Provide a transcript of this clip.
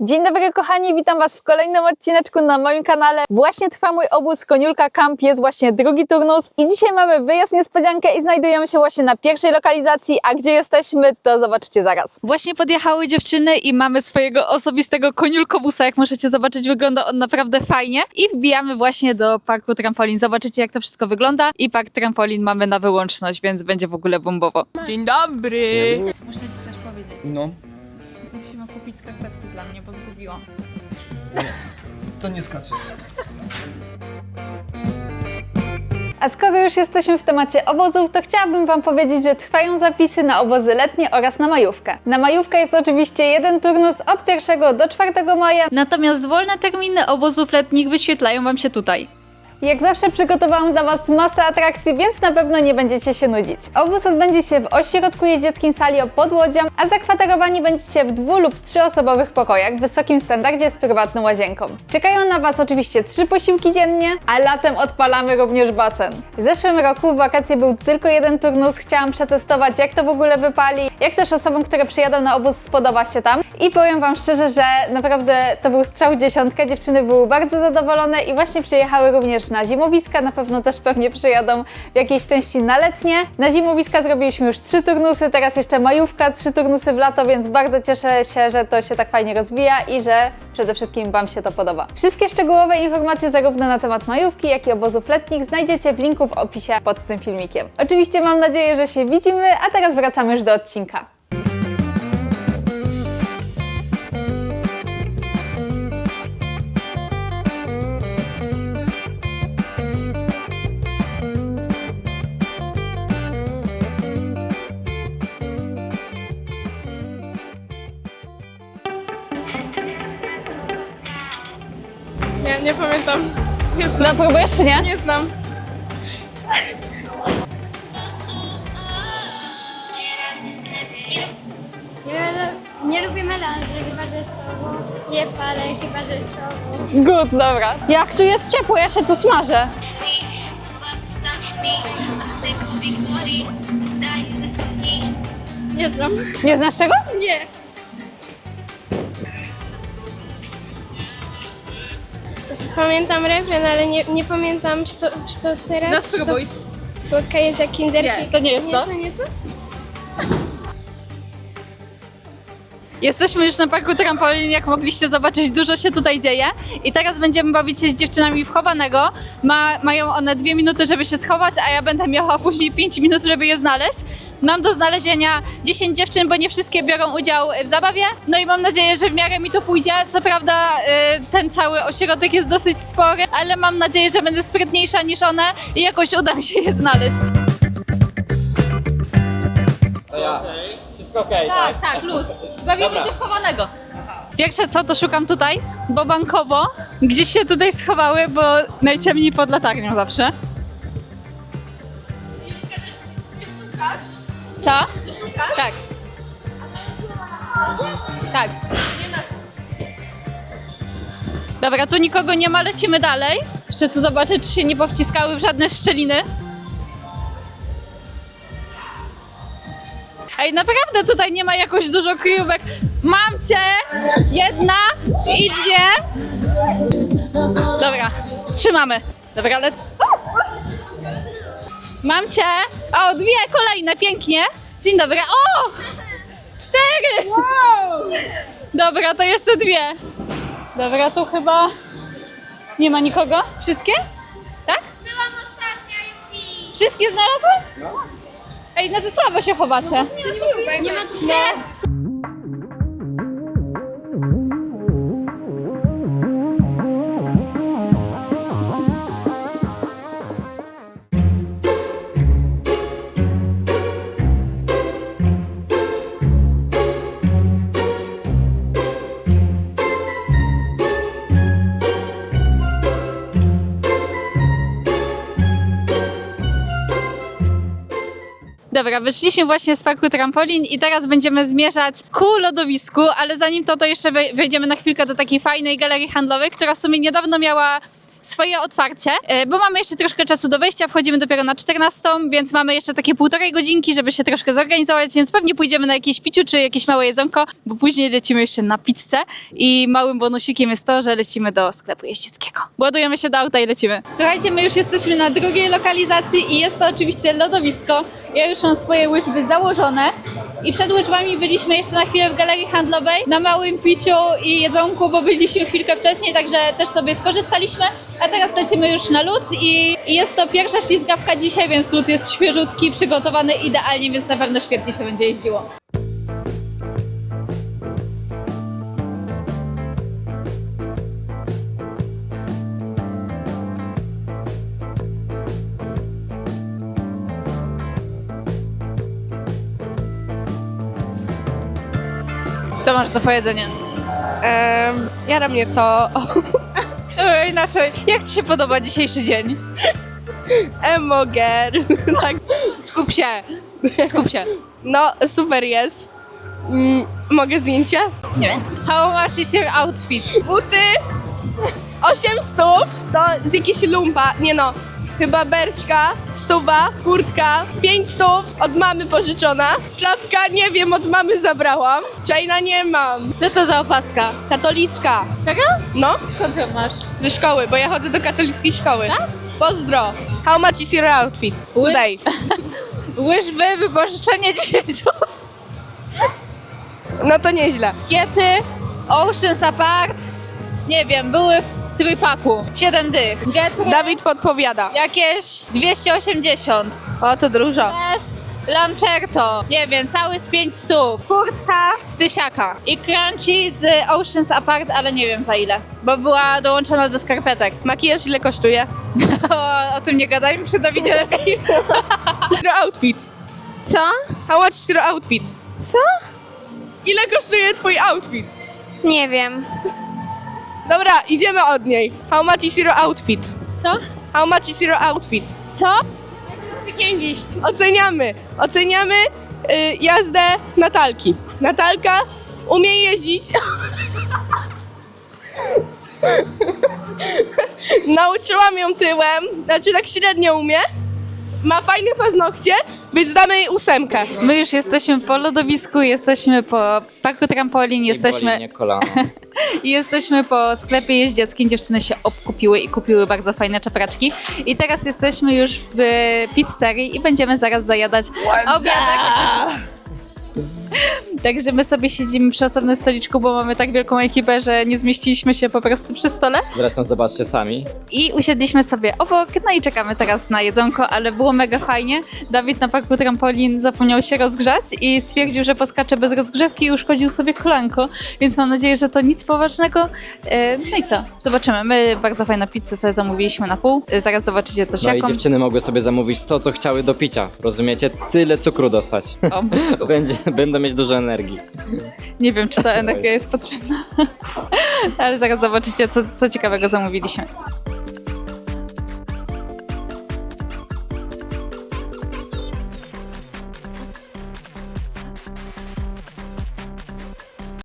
Dzień dobry kochani, witam Was w kolejnym odcineczku na moim kanale. Właśnie trwa mój obóz Koniulka Camp, jest właśnie drugi turnus i dzisiaj mamy wyjazd niespodziankę i znajdujemy się właśnie na pierwszej lokalizacji, a gdzie jesteśmy to zobaczycie zaraz. Właśnie podjechały dziewczyny i mamy swojego osobistego koniulkobusa, jak możecie zobaczyć wygląda on naprawdę fajnie i wbijamy właśnie do parku trampolin. Zobaczycie jak to wszystko wygląda i park trampolin mamy na wyłączność, więc będzie w ogóle bombowo. Dzień dobry! Muszę Ci coś powiedzieć. No, Musimy kupić skarpetki to nie skaczesz. A skoro już jesteśmy w temacie obozów, to chciałabym Wam powiedzieć, że trwają zapisy na obozy letnie oraz na majówkę. Na majówkę jest oczywiście jeden turnus od 1 do 4 maja, natomiast wolne terminy obozów letnich wyświetlają Wam się tutaj. Jak zawsze przygotowałam dla Was masę atrakcji, więc na pewno nie będziecie się nudzić. Obóz odbędzie się w ośrodku jeździeckim Salio pod Łodzią, a zakwaterowani będziecie w dwu- lub trzyosobowych pokojach w wysokim standardzie z prywatną łazienką. Czekają na Was oczywiście trzy posiłki dziennie, a latem odpalamy również basen. W zeszłym roku w wakacje był tylko jeden turnus, chciałam przetestować jak to w ogóle wypali, jak też osobom, które przyjadą na obóz spodoba się tam i powiem Wam szczerze, że naprawdę to był strzał w dziesiątkę, dziewczyny były bardzo zadowolone i właśnie przyjechały również na zimowiska, na pewno też pewnie przyjadą w jakiejś części na letnie. Na zimowiska zrobiliśmy już trzy turnusy, teraz jeszcze majówka, trzy turnusy w lato, więc bardzo cieszę się, że to się tak fajnie rozwija i że przede wszystkim Wam się to podoba. Wszystkie szczegółowe informacje zarówno na temat majówki, jak i obozów letnich znajdziecie w linku w opisie pod tym filmikiem. Oczywiście mam nadzieję, że się widzimy, a teraz wracamy już do odcinka. Nie, pamiętam. Nie znam. No, próbujesz czy nie? Nie znam. Nie, nie lubię melanży, chyba że z tobą. Nie palę, chyba że z tobą. Good, dobra. Jak tu jest ciepło, ja się tu smażę. Nie znam. Nie znasz tego? Nie. Pamiętam refren, ale nie, nie pamiętam, czy to, czy to teraz. No czy. To słodka jest jak kinderki. Nie, to nie jest nie, to. to. Nie to? Jesteśmy już na parku trampolin, jak mogliście zobaczyć, dużo się tutaj dzieje. I teraz będziemy bawić się z dziewczynami w chowanego. Ma, mają one dwie minuty, żeby się schować, a ja będę miała później 5 minut, żeby je znaleźć. Mam do znalezienia 10 dziewczyn, bo nie wszystkie biorą udział w zabawie. No i mam nadzieję, że w miarę mi to pójdzie. Co prawda y, ten cały ośrodek jest dosyć spory, ale mam nadzieję, że będę sprytniejsza niż one i jakoś uda mi się je znaleźć. To ja. Wszystko okej, tak? Tak, luz. Bawimy się w chowanego. Pierwsze co, to szukam tutaj, bo bankowo. Gdzieś się tutaj schowały, bo najciemniej pod latarnią zawsze. Co? Tak. Tak. Dobra, tu nikogo nie ma, lecimy dalej. Jeszcze tu zobaczę, czy się nie powciskały w żadne szczeliny. Ej, naprawdę tutaj nie ma jakoś dużo kryjówek. Mam cię! Jedna i dwie. Dobra, trzymamy. Dobra, lec. Mam cię! O, dwie kolejne, pięknie. Dzień dobry. O! Cztery! Dobra, to jeszcze dwie. Dobra, tu chyba nie ma nikogo. Wszystkie? Tak? Byłam ostatnia, Jupi. Wszystkie znalazłem? Ej, no to słabo się chowacie. Nie ma tu teraz. Dobra, wyszliśmy właśnie z parku trampolin i teraz będziemy zmierzać ku lodowisku, ale zanim to, to jeszcze wej- wejdziemy na chwilkę do takiej fajnej galerii handlowej, która w sumie niedawno miała swoje otwarcie, e, bo mamy jeszcze troszkę czasu do wejścia, wchodzimy dopiero na 14, więc mamy jeszcze takie półtorej godzinki, żeby się troszkę zorganizować, więc pewnie pójdziemy na jakieś piciu czy jakieś małe jedzonko, bo później lecimy jeszcze na pizzę i małym bonusikiem jest to, że lecimy do sklepu jeździeckiego. Ładujemy się do auta i lecimy. Słuchajcie, my już jesteśmy na drugiej lokalizacji i jest to oczywiście lodowisko. Ja już mam swoje łyżwy założone i przed łyżwami byliśmy jeszcze na chwilę w galerii handlowej na małym piciu i jedzonku, bo byliśmy chwilkę wcześniej, także też sobie skorzystaliśmy. A teraz lecimy już na lód i jest to pierwsza ślizgawka dzisiaj, więc lód jest świeżutki, przygotowany idealnie, więc na pewno świetnie się będzie jeździło. Co masz do powiedzenia? Um, jara mnie to. Inaczej, jak Ci się podoba dzisiejszy dzień? Emoger. tak. Skup się, skup się. No, super jest. Mm, mogę zdjęcie? Nie. How much is your outfit? Buty 8 stów, to z jakiejś lumpa, nie no, chyba berszka, stuwa, kurtka, 5 stów, od mamy pożyczona, czapka, nie wiem, od mamy zabrałam, czajna nie mam, Co to za opaska? katolicka, Serio? no, Skąd ją masz? ze szkoły, bo ja chodzę do katolickiej szkoły. Pozdro. How much is your outfit today? Łyżwy, wypożyczenie 10 zł. No to nieźle. Kiety, Oceans Apart, nie wiem, były w trójpaku. 7 dych. Getry, Dawid podpowiada. jakieś 280. O, to dużo. Bez Lancerto, nie wiem, cały z 5 stów. Kurtka z tysiaka. I crunchy z Oceans Apart, ale nie wiem za ile. Bo była dołączona do skarpetek. Makijaż ile kosztuje? O, o tym nie gadaj, przy Dawidzie lepiej. Your outfit. Co? How much is your outfit? Co? Ile kosztuje twój outfit? Nie wiem. Dobra, idziemy od niej. How much is your outfit? Co? How much is your outfit? Co? Speak English. Oceniamy. Oceniamy y, jazdę Natalki. Natalka umie jeździć. Nauczyłam ją tyłem, znaczy tak średnio umie. Ma fajne paznokcie, więc damy jej ósemkę. My już jesteśmy po lodowisku, jesteśmy po parku trampolin, jesteśmy Nie kolano. i jesteśmy po sklepie jeździeckim. Dziewczyny się obkupiły i kupiły bardzo fajne czepraczki. I teraz jesteśmy już w e, pizzerii i będziemy zaraz zajadać obiadek. Także my sobie siedzimy przy osobnym stoliczku, bo mamy tak wielką ekipę, że nie zmieściliśmy się po prostu przy stole. Zresztą zobaczcie sami. I usiedliśmy sobie obok, no i czekamy teraz na jedzonko, ale było mega fajnie. Dawid na parku trampolin zapomniał się rozgrzać i stwierdził, że poskacze bez rozgrzewki i uszkodził sobie kolanko, więc mam nadzieję, że to nic poważnego. E, No i co? Zobaczymy. My bardzo fajną pizzę sobie zamówiliśmy na pół. E, Zaraz zobaczycie też No i jaką. dziewczyny mogły sobie zamówić to, co chciały do picia. Rozumiecie? Tyle cukru dostać. O, Będzie, będą mieć dużo energii. nie wiem, czy ta energia jest potrzebna, ale zaraz zobaczycie, co, co ciekawego zamówiliśmy.